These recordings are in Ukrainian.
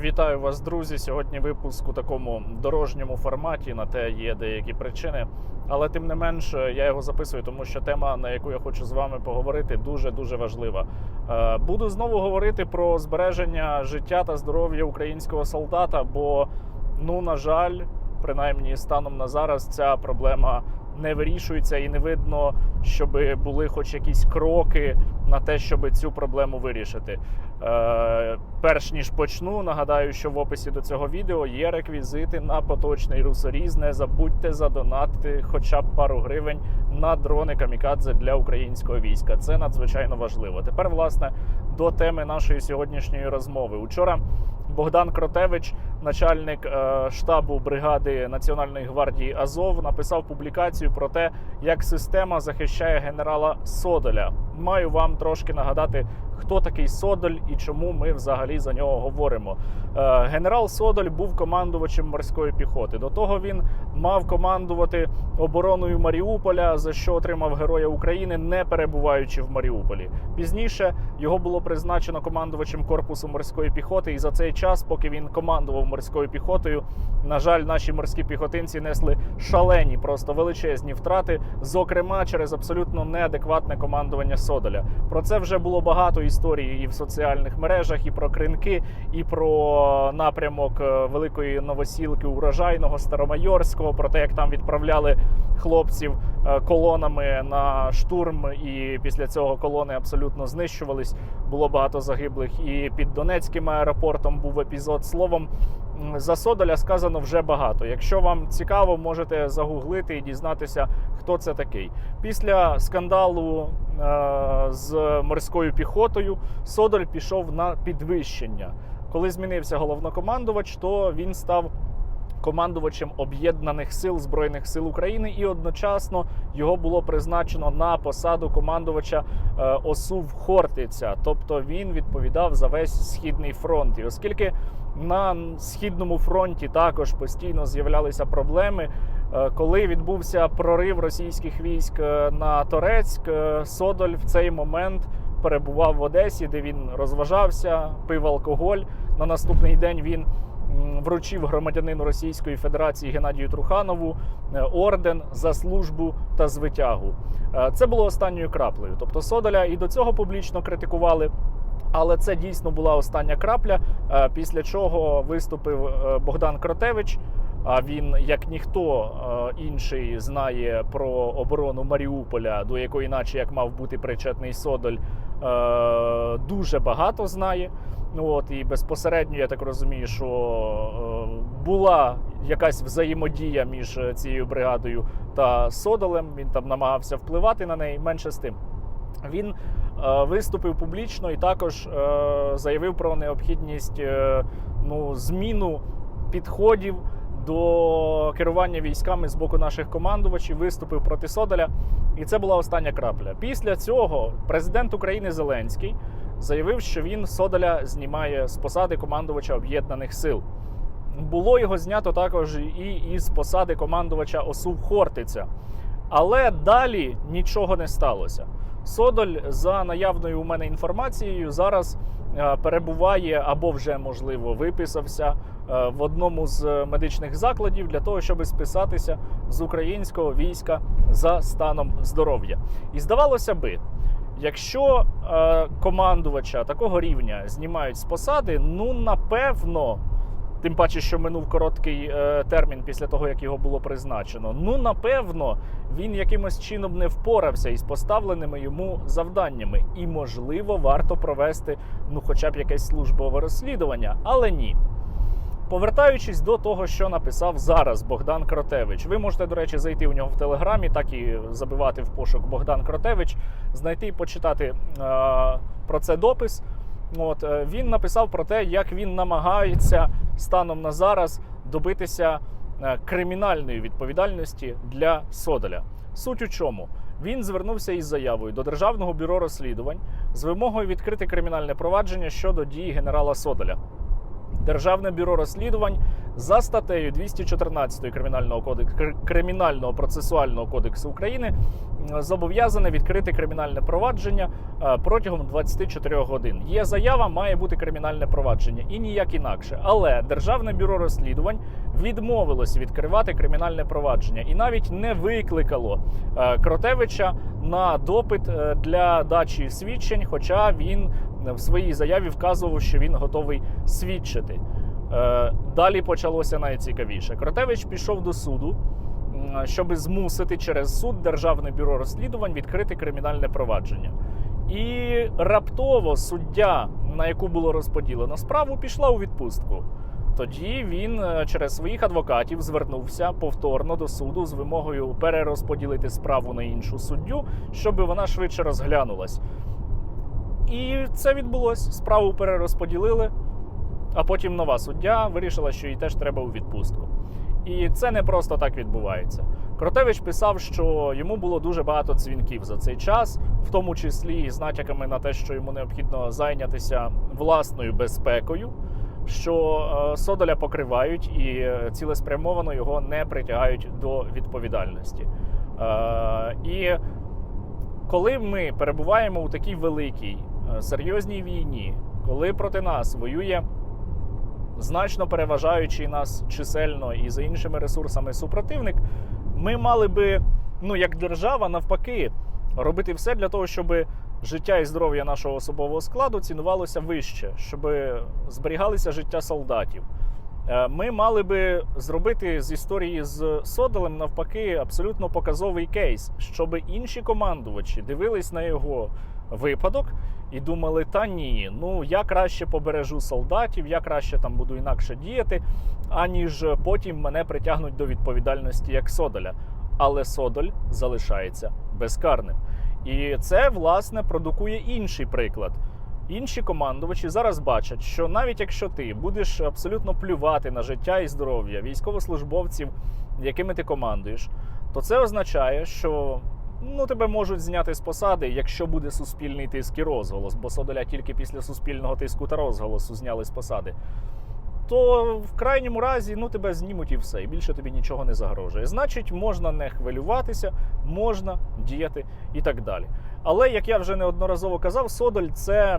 Вітаю вас, друзі. Сьогодні випуск у такому дорожньому форматі. На те є деякі причини, але тим не менш я його записую, тому що тема, на яку я хочу з вами поговорити, дуже дуже важлива. Е, Буду знову говорити про збереження життя та здоров'я українського солдата. Бо, ну на жаль, принаймні станом на зараз ця проблема не вирішується і не видно, щоб були хоч якісь кроки на те, щоб цю проблему вирішити. Е, перш ніж почну, нагадаю, що в описі до цього відео є реквізити на поточний русоріз. Не забудьте задонатити хоча б пару гривень на дрони камікадзе для українського війська. Це надзвичайно важливо. Тепер, власне, до теми нашої сьогоднішньої розмови. Учора Богдан Кротевич, начальник е, штабу бригади Національної гвардії Азов, написав публікацію про те, як система захищає генерала Содоля. Маю вам трошки нагадати, хто такий Содоль і чому ми взагалі за нього говоримо. Е, генерал Содоль був командувачем морської піхоти. До того він мав командувати обороною Маріуполя, за що отримав Героя України, не перебуваючи в Маріуполі. Пізніше його було призначено командувачем корпусу морської піхоти, і за цей час, поки він командував морською піхотою, на жаль, наші морські піхотинці несли шалені, просто величезні втрати, зокрема через абсолютно неадекватне командування Содоля. Про це вже було багато історій і в соціальних мережах, і про кринки, і про напрямок е, великої новосілки урожайного Старомайорського, про те, як там відправляли хлопців е, колонами на штурм, і після цього колони абсолютно знищувались. Було багато загиблих. І під Донецьким аеропортом був епізод. Словом, за Содоля сказано вже багато. Якщо вам цікаво, можете загуглити і дізнатися, хто це такий. Після скандалу е, з морською піхотою Содоль пішов на підвищення. Коли змінився головнокомандувач, то він став командувачем об'єднаних сил збройних сил України, і одночасно його було призначено на посаду командувача е, ОСУВ Хортиця. Тобто він відповідав за весь східний фронт. І оскільки на східному фронті також постійно з'являлися проблеми. е, Коли відбувся прорив російських військ е, на Торецьк, е, Содоль в цей момент перебував в Одесі, де він розважався, пив алкоголь. На наступний день він вручив громадянину Російської Федерації Геннадію Труханову орден за службу та звитягу. Це було останньою краплею. Тобто Содоля і до цього публічно критикували. Але це дійсно була остання крапля. е, Після чого виступив е, Богдан Кротевич. А він, як ніхто е, інший, знає про оборону Маріуполя, до якої, наче як мав бути причетний Содоль, дуже багато знає. От і безпосередньо я так розумію, що була якась взаємодія між цією бригадою та Содолем. Він там намагався впливати на неї. Менше з тим. Він е, виступив публічно і також е, заявив про необхідність е, ну, зміну підходів до керування військами з боку наших командувачів, виступив проти Содоля. І це була остання крапля. Після цього президент України Зеленський заявив, що він Содоля знімає з посади командувача об'єднаних сил. Було його знято також і із посади командувача ОСУВ Хортиця. Але далі нічого не сталося. Содоль, за наявною у мене інформацією, зараз е, перебуває або вже можливо виписався е, в одному з медичних закладів для того, щоб списатися з українського війська за станом здоров'я. І здавалося би, якщо е, командувача такого рівня знімають з посади, ну напевно. Тим паче, що минув короткий е, термін після того, як його було призначено. Ну, напевно, він якимось чином не впорався із поставленими йому завданнями. І, можливо, варто провести ну, хоча б якесь службове розслідування, але ні. Повертаючись до того, що написав зараз Богдан Кротевич, ви можете, до речі, зайти у нього в телеграмі, так і забивати в пошук Богдан Кротевич, знайти і почитати е, про це допис. От е, він написав про те, як він намагається станом на зараз добитися е, кримінальної відповідальності для Содоля. Суть у чому? Він звернувся із заявою до Державного бюро розслідувань з вимогою відкрити кримінальне провадження щодо дії генерала Содоля. Державне бюро розслідувань за статтею 214 Кримінального кодексу Кримінального процесуального кодексу України зобов'язане відкрити кримінальне провадження е, протягом 24 годин. Є заява, має бути кримінальне провадження і ніяк інакше. Але Державне бюро розслідувань відмовилось відкривати кримінальне провадження і навіть не викликало е, Кротевича на допит е, для дачі свідчень, хоча він в своїй заяві вказував, що він готовий свідчити. Е, Далі почалося найцікавіше. Кротевич пішов до суду, щоб змусити через суд Державне бюро розслідувань відкрити кримінальне провадження. І раптово суддя, на яку було розподілено справу, пішла у відпустку. Тоді він е, через своїх адвокатів звернувся повторно до суду з вимогою перерозподілити справу на іншу суддю, щоб вона швидше розглянулась. І це відбулось. Справу перерозподілили, а потім нова суддя вирішила, що їй теж треба у відпустку. І це не просто так відбувається. Кротевич писав, що йому було дуже багато дзвінків за цей час, в тому числі і з натяками на те, що йому необхідно зайнятися власною безпекою, що е, Содоля покривають і е, цілеспрямовано його не притягають до відповідальності. Е, І коли ми перебуваємо у такій великій серйозній війні, коли проти нас воює значно переважаючий нас чисельно і за іншими ресурсами супротивник, ми мали би, ну як держава, навпаки, робити все для того, щоб життя і здоров'я нашого особового складу цінувалося вище, щоб зберігалися життя солдатів. Е, Ми мали би зробити з історії з Содолем навпаки абсолютно показовий кейс, щоб інші командувачі дивились на його випадок і думали: та ні, ну я краще побережу солдатів, я краще там буду інакше діяти, аніж потім мене притягнуть до відповідальності як Содоля. Але Содоль залишається безкарним. І це власне продукує інший приклад. Інші командувачі зараз бачать, що навіть якщо ти будеш абсолютно плювати на життя і здоров'я військовослужбовців, якими ти командуєш, то це означає, що ну, тебе можуть зняти з посади, якщо буде суспільний тиск і розголос, бо Содоля тільки після суспільного тиску та розголосу зняли з посади. То в крайньому разі ну, тебе знімуть і все, і більше тобі нічого не загрожує. Значить, можна не хвилюватися, можна діяти і так далі. Але, як я вже неодноразово казав, Содоль це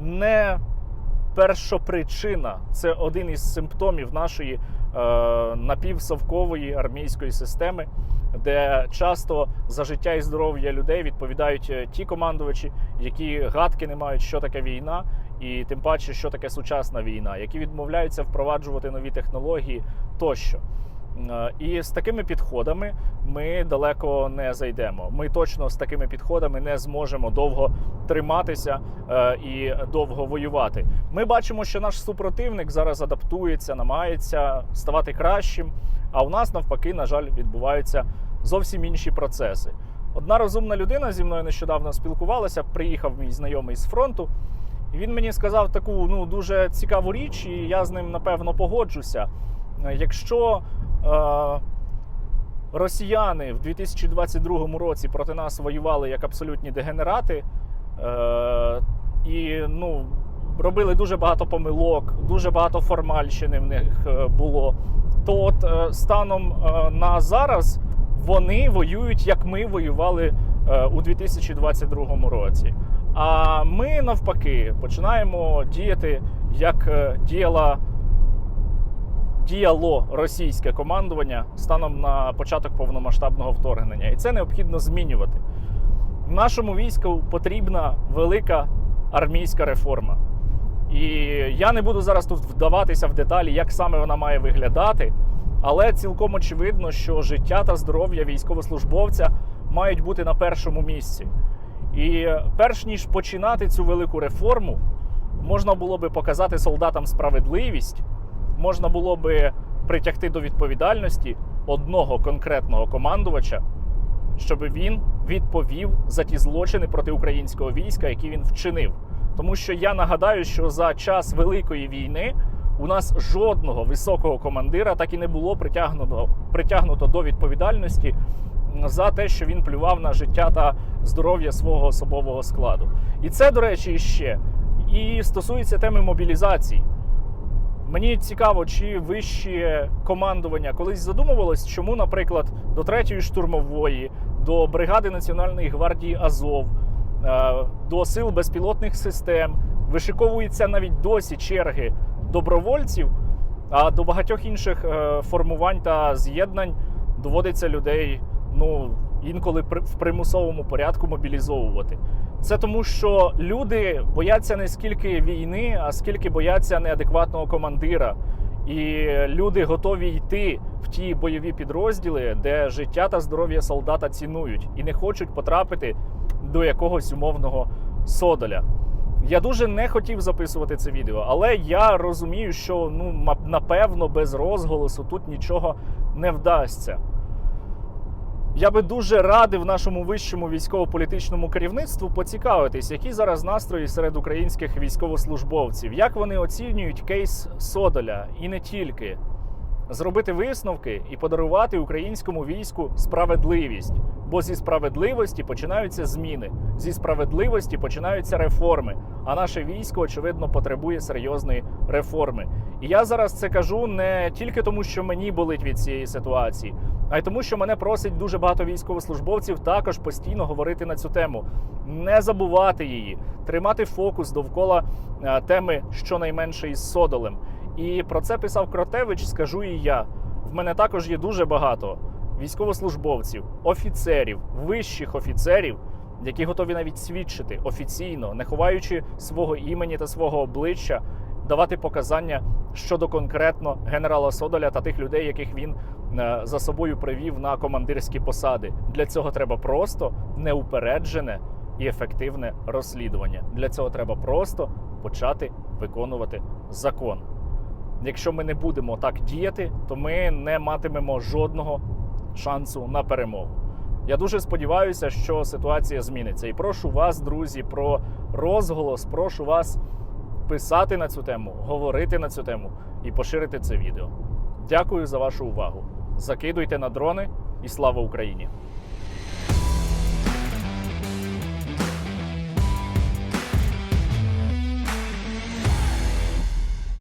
не першопричина, це один із симптомів нашої е, напівсовкової армійської системи, де часто за життя і здоров'я людей відповідають е, ті командувачі, які гадки не мають, що таке війна, і тим паче, що таке сучасна війна, які відмовляються впроваджувати нові технології тощо. Е, І з такими підходами ми далеко не зайдемо. Ми точно з такими підходами не зможемо довго триматися е, і довго воювати. Ми бачимо, що наш супротивник зараз адаптується, намагається ставати кращим. А у нас навпаки, на жаль, відбуваються зовсім інші процеси. Одна розумна людина зі мною нещодавно спілкувалася. Приїхав мій знайомий з фронту, і він мені сказав таку ну дуже цікаву річ, і я з ним напевно погоджуся. Е, Якщо е, росіяни в 2022 році проти нас воювали як абсолютні дегенерати е, і ну, робили дуже багато помилок, дуже багато формальщини в них е, було, то от е, станом е, на зараз вони воюють, як ми воювали е, у 2022 році. А ми навпаки починаємо діяти, як діяла діяло російське командування станом на початок повномасштабного вторгнення, і це необхідно змінювати. Нашому війську потрібна велика армійська реформа. І я не буду зараз тут вдаватися в деталі, як саме вона має виглядати, але цілком очевидно, що життя та здоров'я військовослужбовця мають бути на першому місці. І перш ніж починати цю велику реформу, можна було би показати солдатам справедливість, можна було би притягти до відповідальності одного конкретного командувача, щоб він відповів за ті злочини проти українського війська, які він вчинив. Тому що я нагадаю, що за час Великої війни у нас жодного високого командира так і не було притягнуто, притягнуто до відповідальності за те, що він плював на життя та здоров'я свого особового складу. І це, до речі, ще і стосується теми мобілізації. Мені цікаво, чи вище командування колись задумувалось, чому, наприклад, до третьої штурмової, до бригади Національної гвардії Азов, до сил безпілотних систем вишиковуються навіть досі черги добровольців, а до багатьох інших е, формувань та з'єднань доводиться людей ну, інколи в примусовому порядку мобілізовувати. Це тому, що люди бояться не скільки війни, а скільки бояться неадекватного командира. І люди готові йти в ті бойові підрозділи, де життя та здоров'я солдата цінують, і не хочуть потрапити до якогось умовного содоля. Я дуже не хотів записувати це відео, але я розумію, що ну напевно без розголосу тут нічого не вдасться. Я би дуже радив нашому вищому військово-політичному керівництву поцікавитись, які зараз настрої серед українських військовослужбовців, як вони оцінюють кейс Содоля і не тільки. Зробити висновки і подарувати українському війську справедливість. Бо зі справедливості починаються зміни, зі справедливості починаються реформи. А наше військо, очевидно, потребує серйозної реформи. І я зараз це кажу не тільки тому, що мені болить від цієї ситуації, а й тому, що мене просить дуже багато військовослужбовців також постійно говорити на цю тему, не забувати її, тримати фокус довкола е, теми щонайменше із Содолем. І про це писав Кротевич, скажу і я. В мене також є дуже багато військовослужбовців, офіцерів, вищих офіцерів, які готові навіть свідчити офіційно, не ховаючи свого імені та свого обличчя, давати показання щодо конкретно генерала Содоля та тих людей, яких він е, за собою привів на командирські посади. Для цього треба просто неупереджене і ефективне розслідування. Для цього треба просто почати виконувати закон. Якщо ми не будемо так діяти, то ми не матимемо жодного шансу на перемогу. Я дуже сподіваюся, що ситуація зміниться. І прошу вас, друзі, про розголос. Прошу вас писати на цю тему, говорити на цю тему і поширити це відео. Дякую за вашу увагу. Закидуйте на дрони і слава Україні!